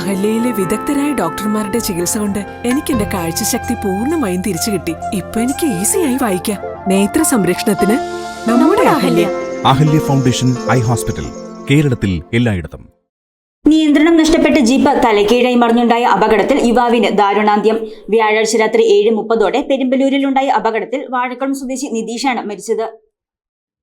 അഹല്യയിലെ വിദഗ്ധരായ ഡോക്ടർമാരുടെ ചികിത്സ കൊണ്ട് എനിക്ക് എന്റെ കാഴ്ചശക്തി പൂർണമായും തിരിച്ചു കിട്ടി. ഇപ്പൊ എനിക്ക് ഈസിയായി വായിക്കാം. നേത്ര സംരക്ഷണത്തിന് നമ്മുടെ Ahalya. Ahalya. Foundation eye hospital കേരളത്തിൽ എല്ലായിടത്തും. നിയന്ത്രണം നഷ്ടപ്പെട്ട ജീപ്പ് തലക്കീഴായി മറിഞ്ഞുണ്ടായ അപകടത്തിൽ യുവാവിന് ദാരുണാന്ത്യം. വ്യാഴാഴ്ച രാത്രി ഏഴ് മുപ്പതോടെ പെരുമ്പലൂരിലുണ്ടായ അപകടത്തിൽ വാഴക്കുളം സ്വദേശി നിതീഷാണ് മരിച്ചത്.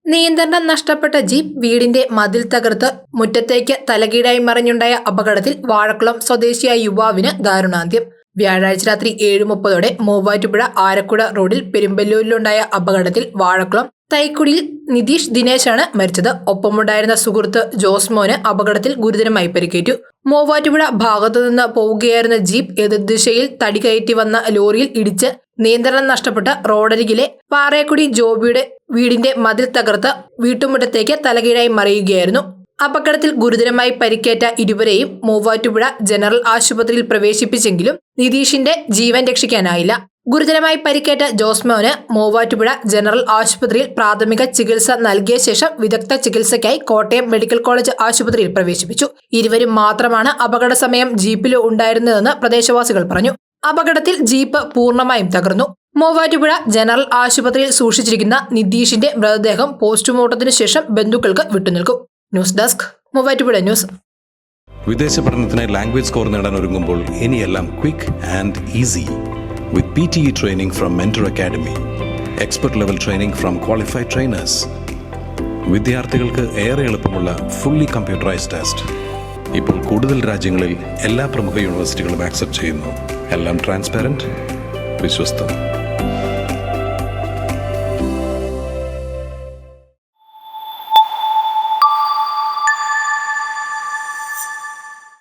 നിയന്ത്രണം നഷ്ടപ്പെട്ട ജീപ്പ് വീടിന്റെ മതിൽ തകർത്ത് മുറ്റത്തേക്ക് തലകീഴായി മറിഞ്ഞുണ്ടായ അപകടത്തിൽ വാഴക്കുളം സ്വദേശിയായ യുവാവിന് ദാരുണാന്ത്യം. വ്യാഴാഴ്ച രാത്രി ഏഴ് മുപ്പതോടെ മൂവാറ്റുപുഴ ആരക്കുട റോഡിൽ പെരുമ്പല്ലൂരിലുണ്ടായ അപകടത്തിൽ വാഴക്കുളം തൈക്കുടിയിൽ നിതീഷ് ദിനേശാണ് മരിച്ചത്. ഒപ്പമുണ്ടായിരുന്ന സുഹൃത്ത് ജോസ്മോന് അപകടത്തിൽ ഗുരുതരമായി പരിക്കേറ്റു. മൂവാറ്റുപുഴ ഭാഗത്തു നിന്ന് പോവുകയായിരുന്ന ജീപ്പ് എതിർദിശയിൽ തടി കയറ്റി വന്ന ലോറിയിൽ ഇടിച്ച് നിയന്ത്രണം നഷ്ടപ്പെട്ട റോഡരികിലെ പാറയക്കുടി ജോബിയുടെ വീടിന്റെ മതിൽ തകർത്ത് വീട്ടുമുറ്റത്തേക്ക് തലകീഴായി മറിയുകയായിരുന്നു. അപകടത്തിൽ ഗുരുതരമായി പരിക്കേറ്റ ഇരുവരെയും മൂവാറ്റുപുഴ ജനറൽ ആശുപത്രിയിൽ പ്രവേശിപ്പിച്ചെങ്കിലും നിതീഷിന്റെ ജീവൻ രക്ഷിക്കാനായില്ല. ഗുരുതരമായി പരിക്കേറ്റ ജോസ്മോന് മൂവാറ്റുപുഴ ജനറൽ ആശുപത്രിയിൽ പ്രാഥമിക ചികിത്സ നൽകിയ ശേഷം വിദഗ്ധ ചികിത്സയ്ക്കായി കോട്ടയം മെഡിക്കൽ കോളേജ് ആശുപത്രിയിൽ പ്രവേശിപ്പിച്ചു. ഇരുവരും മാത്രമാണ് അപകട സമയം ജീപ്പിൽ ഉണ്ടായിരുന്നതെന്ന് പ്രദേശവാസികൾ പറഞ്ഞു. അപകടത്തിൽ ജീപ്പ് പൂർണമായും തകർന്നു. മൂവാറ്റുപുഴ ജനറൽ ആശുപത്രിയിൽ സൂക്ഷിച്ചിരിക്കുന്ന നിതീഷിന്റെ മൃതദേഹം പോസ്റ്റ്മോർട്ടത്തിന് ശേഷം ബന്ധുക്കൾക്ക് വിട്ടുനിൽക്കും. News desk Muvattupuzha news. വിദേശ പഠനത്തിനായി ലാംഗ്വേജ് സ്കോർ നേടാൻ ഒരുങ്ങുമ്പോൾ ഇനിയെല്ലാം quick and easy. With P T E training from mentor academy expert level training from qualified trainers വിദ്യാർത്ഥികൾക്ക് ഏറെ എളുപ്പമുള്ള ഫുള്ളി കമ്പ്യൂട്ടറൈസ്ഡ് ടെസ്റ്റ് ഇപ്പോൾ കൂടുതൽ രാജ്യങ്ങളിൽ എല്ലാ പ്രമുഖ യൂണിവേഴ്സിറ്റികളും ആക്സെപ്റ്റ് ചെയ്യുന്നു. എല്ലാം ട്രാൻസ്പെറന്റ് വിശ്വസ്തം.